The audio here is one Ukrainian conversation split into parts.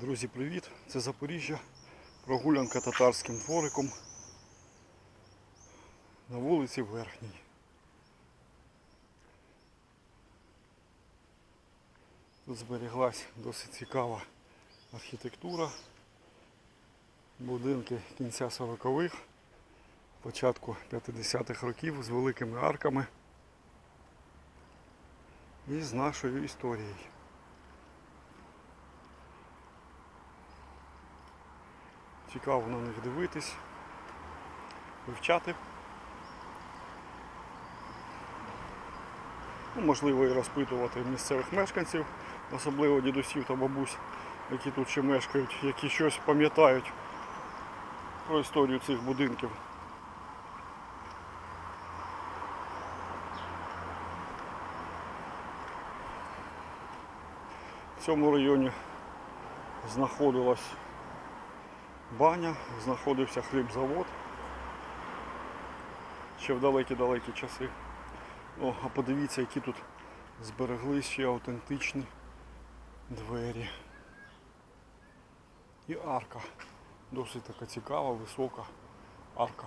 Друзі, привіт! Це Запоріжжя. Прогулянка татарським двориком на вулиці Верхній. Тут зберіглась досить цікава архітектура. Будинки кінця 40-х, початку 50-х років з великими арками і з нашою історією. Цікаво на них дивитись, вивчати. Ну, можливо і розпитувати місцевих мешканців, особливо дідусів та бабусь, які тут ще мешкають, які щось пам'ятають про історію цих будинків. В цьому районі знаходилась баня, знаходився хлібзавод ще в далекі-далекі часи. О, а подивіться, які тут збереглись ще автентичні двері. І арка. Досить така цікава, висока арка.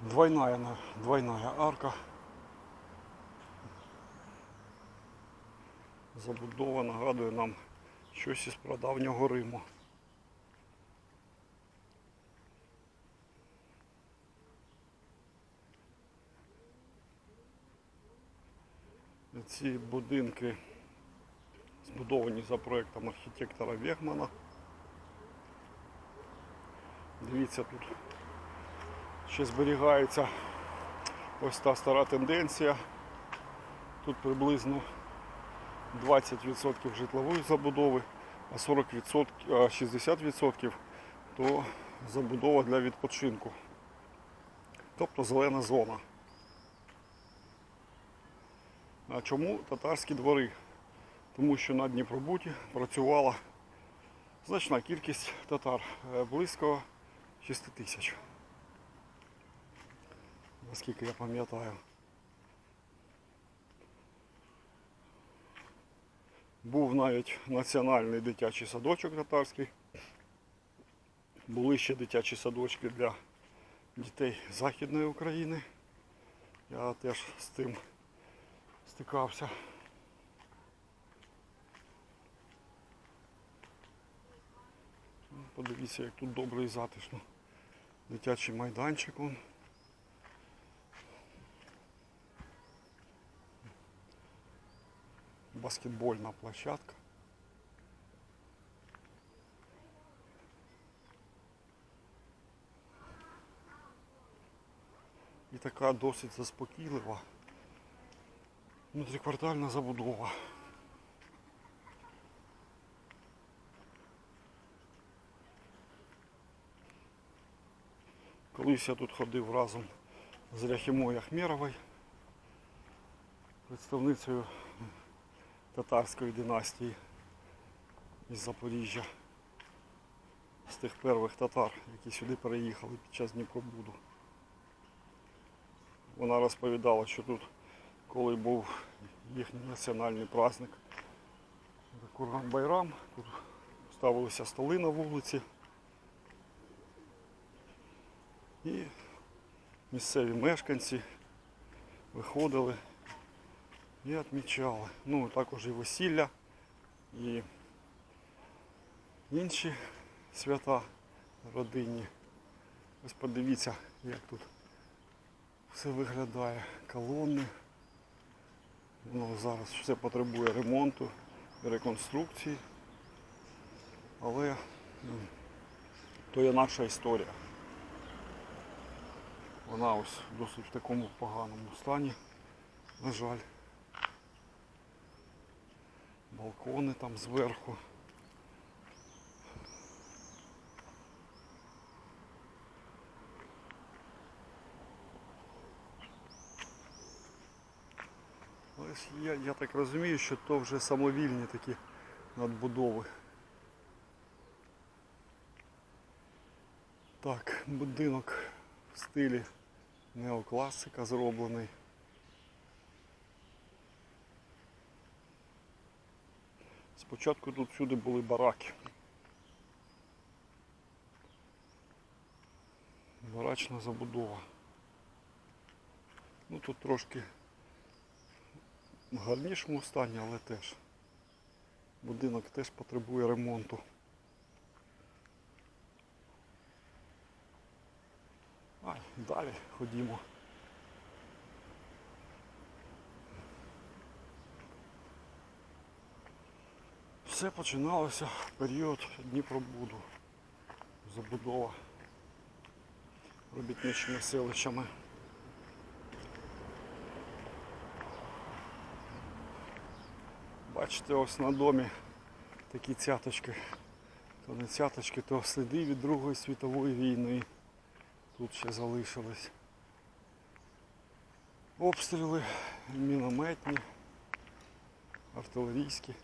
Двойная, на- двойная арка. Забудова нагадує нам щось із прадавнього Риму. Ці будинки збудовані за проектом архітектора Вегмана. Дивіться, тут ще зберігається ось та стара тенденція. Тут приблизно 20% житлової забудови, а 40%, 60% то забудова для відпочинку. Тобто зелена зона. А чому татарські двори? Тому що на Дніпробуті працювала значна кількість татар, е, близько 6 тисяч. Наскільки я пам'ятаю. Був навіть національний дитячий садочок татарський. Були ще дитячі садочки для дітей Західної України. Я теж з тим стикався. Подивіться, як тут добре і затишно. Дитячий майданчик. Вон. Баскетбольна площадка. І така досить заспокійлива внутріквартальна забудова. Колись я тут ходив разом з Ряхімою Ахмєровою, представницею татарської династії із Запоріжжя, з тих перших татар, які сюди переїхали під час Дніпробуду. Вона розповідала, що тут, коли був їхній національний праздник Курган Байрам, тут ставилися столи на вулиці. І місцеві мешканці виходили і відмічали. Ну, також і весілля, і інші свята родинні. Ось подивіться, як тут все виглядає. Колони. Ну, зараз все потребує ремонту, реконструкції. Але ну, то є наша історія. Вона ось досить в такому поганому стані, на жаль. Балкони там зверху. Ось я, я так розумію, що то вже самовільні такі надбудови. Так, будинок в стилі неокласика зроблений. Спочатку тут всюди були бараки. Барачна забудова. Ну тут трошки в гарнішому стані, але теж. Будинок теж потребує ремонту. А, далі ходімо. Все починалося в період Дніпробуду. Забудова робітничими селищами. Бачите, ось на домі такі цяточки. То не цяточки, то сліди від Другої світової війни. Тут ще залишились. Обстріли мінометні, артилерійські.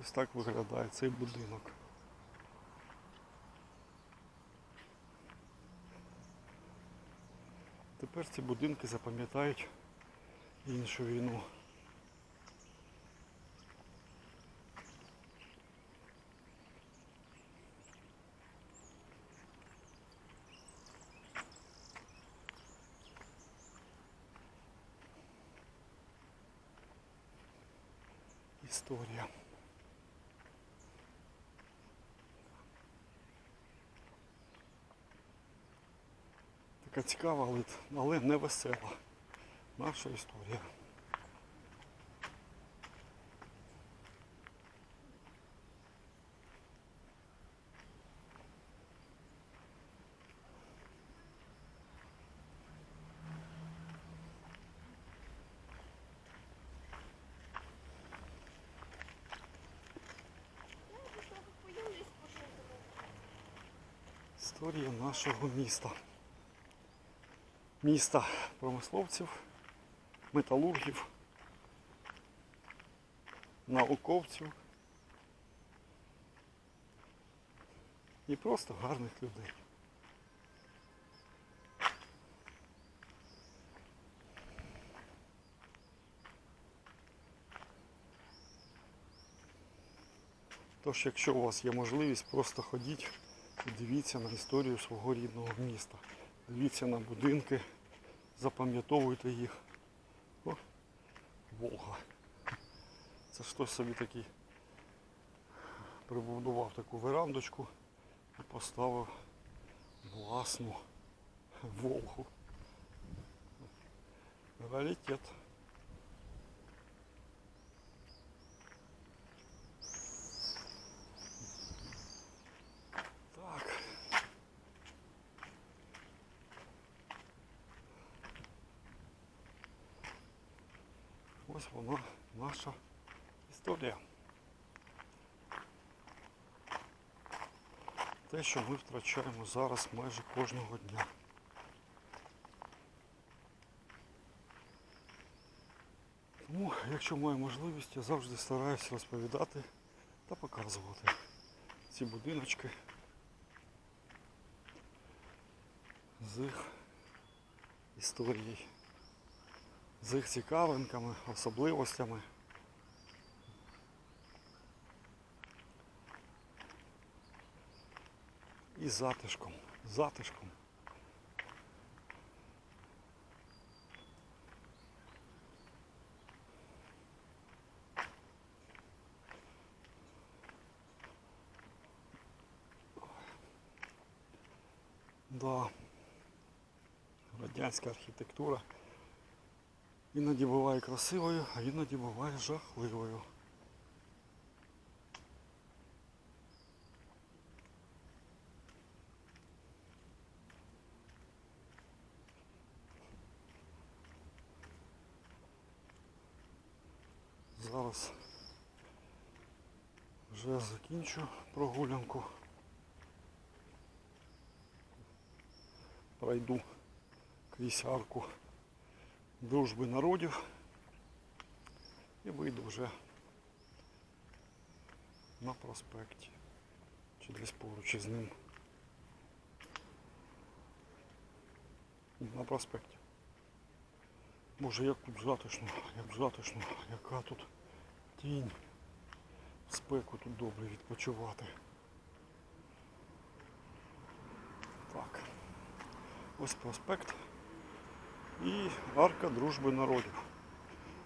Ось так виглядає цей будинок. Тепер ці будинки запам'ятають іншу війну. Історія. Така цікава, але, не весела. Наша історія. Історія нашого міста. Міста промисловців, металургів, науковців і просто гарних людей. Тож, якщо у вас є можливість, просто ходіть і дивіться на історію свого рідного міста. Дивіться на будинки, запам'ятовуйте їх. О, Волга. Це хтось собі такий прибудував таку верандочку і поставив власну Волгу. Раритет. Так. Ось вона наша історія. Те, що ми втрачаємо зараз майже кожного дня. Тому, якщо маю можливість, я завжди стараюся розповідати та показувати ці будиночки з їх історією з їх цікавинками, особливостями. І затишком. Затишком. Да. Радянська архітектура. Іноді буває красивою, а іноді буває жахливою. Зараз вже закінчу прогулянку. Пройду крізь арку дружби народів і вийду вже на проспекті чи десь поруч із ним. На проспекті. Боже, як тут затишно, як затишно, яка тут тінь. Спеку тут добре відпочивати. Так. Ось проспект. І арка дружби народів.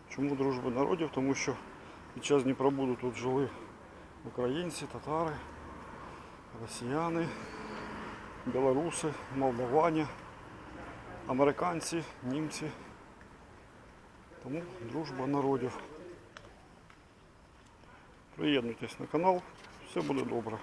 Чому дружби народів? Тому що під час Дніпробуду тут жили українці, татари, росіяни, білоруси, молдавані, американці, німці. Тому дружба народів. Приєднуйтесь на канал, все буде добре.